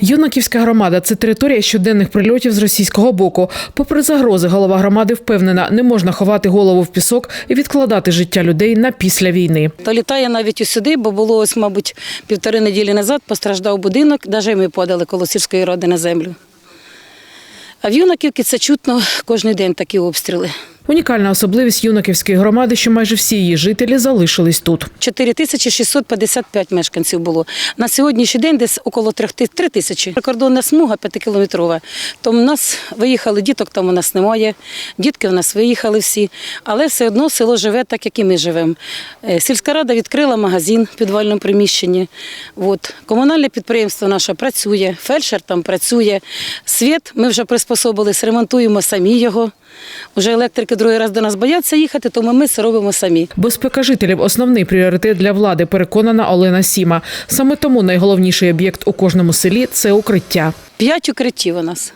Юнаківська громада це територія щоденних прильотів з російського боку. Попри загрози, голова громади впевнена, не можна ховати голову в пісок і відкладати життя людей на після війни. То літає навіть сюди, бо було ось, мабуть, півтори неділі назад постраждав будинок, навіть ми подали коло сільської ради на землю. А в Юнаківці це чутно кожен день такі обстріли. Унікальна особливість юнаківської громади, що майже всі її жителі залишились тут. 4655 мешканців було. На сьогоднішній день десь около 3 тисячі. Прикордонна смуга 5-кілометрова. Тому в нас виїхали, діток там у нас немає. Дітки в нас виїхали всі. Але все одно село живе так, як і ми живемо. Е, Сільська рада відкрила магазин в підвальному приміщенні. От. Комунальне підприємство наше працює, фельдшер там працює. Світ ми вже приспособились, ремонтуємо самі його. Уже електрики другий раз до нас бояться їхати, тому ми це робимо самі. Безпека жителів основний пріоритет для влади, переконана Олена Сіма. Саме тому найголовніший об'єкт у кожному селі це укриття. П'ять укриттів у нас.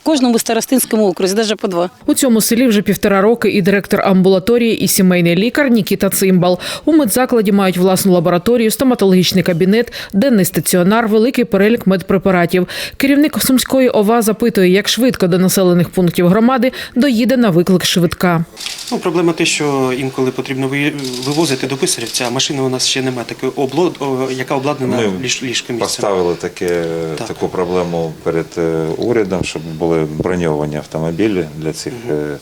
В кожному старостинському окрузі, навіть по два. У цьому селі вже півтора роки і директор амбулаторії, і сімейний лікар Нікіта Цимбал. У медзакладі мають власну лабораторію, стоматологічний кабінет, денний стаціонар, великий перелік медпрепаратів. Керівник Сумської ОВА запитує, як швидко до населених пунктів громади доїде на виклик швидка. Ну, проблема те, що інколи потрібно ви- вивозити до писарівця, а машини у нас ще немає такої обло... яка обладнана ліж... ліжком. Поставили таке, Так. таку проблему перед е, урядом, щоб були броньовані автомобілі для цих е,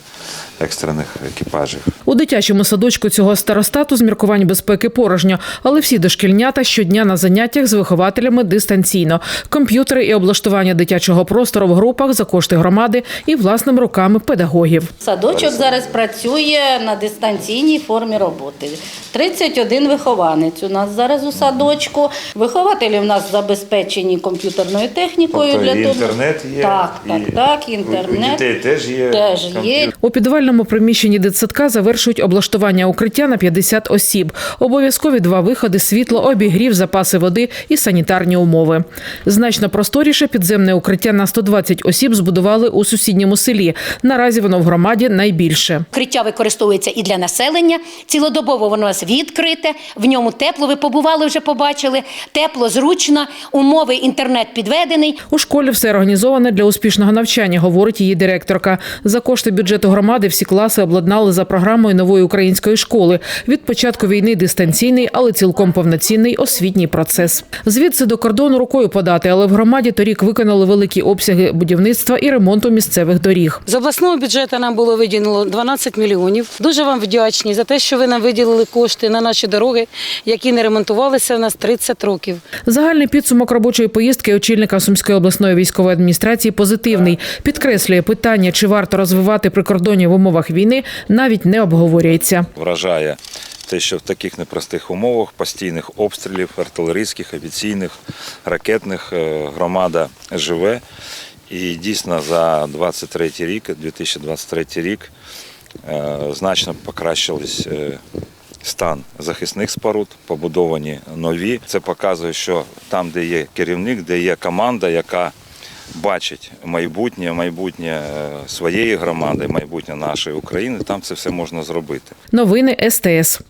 екстрених екіпажів. У дитячому садочку цього старостату з міркувань безпеки порожньо, але всі дошкільнята щодня на заняттях з вихователями дистанційно. Комп'ютери і облаштування дитячого простору в групах за кошти громади і власними руками педагогів. Садочок зараз працює на дистанційній формі роботи. 31 вихованець у нас зараз у садочку. Вихователі в нас забезпечені комп'ютерною технікою. Тобто для і того. інтернет є, Так, так, і так, інтернет. У дітей теж є. Теж є. У підвальному приміщенні дитсадка завершують облаштування укриття на 50 осіб. Обов'язкові два виходи, світло, обігрів, запаси води і санітарні умови. Значно просторіше підземне укриття на 120 осіб збудували у сусідньому селі. Наразі воно в громаді найбільше. Укриття використовується і для населення. Цілодобово воно відкрите, в ньому тепло. Ви побували, вже побачили. Тепло, зручно, умови інтернет підведений. У школі все організоване для успішного навчання, говорить її директорка. За кошти бюджету громади всі класи обладнали за програмою нової української школи. Від початку війни дистанційний, але цілком повноцінний освітній процес. Звідси до кордону рукою подати, але в громаді торік виконали великі обсяги будівництва і ремонту місцевих доріг. З обласного бюджету нам було виділено 12 мільйонів. Дуже вам вдячні за те, що ви нам виділили кошти на наші дороги, які не ремонтувалися в нас 30 років. Загальний підсумок робочої поїздки очільника Сумської обласної військової адміністрації позитивний. Підкреслює питання, чи варто розвивати прикордоння в умовах війни, навіть не обговорюється. Вражає те, що в таких непростих умовах постійних обстрілів, артилерійських, авіаційних, ракетних е, громада живе. І дійсно за 23 рік, 2023 рік, е, значно покращились е, стан захисних споруд, побудовані нові. Це показує, що там, де є керівник, де є команда, яка бачить майбутнє, майбутнє е, своєї громади, майбутнє нашої України, там це все можна зробити. Новини СТС.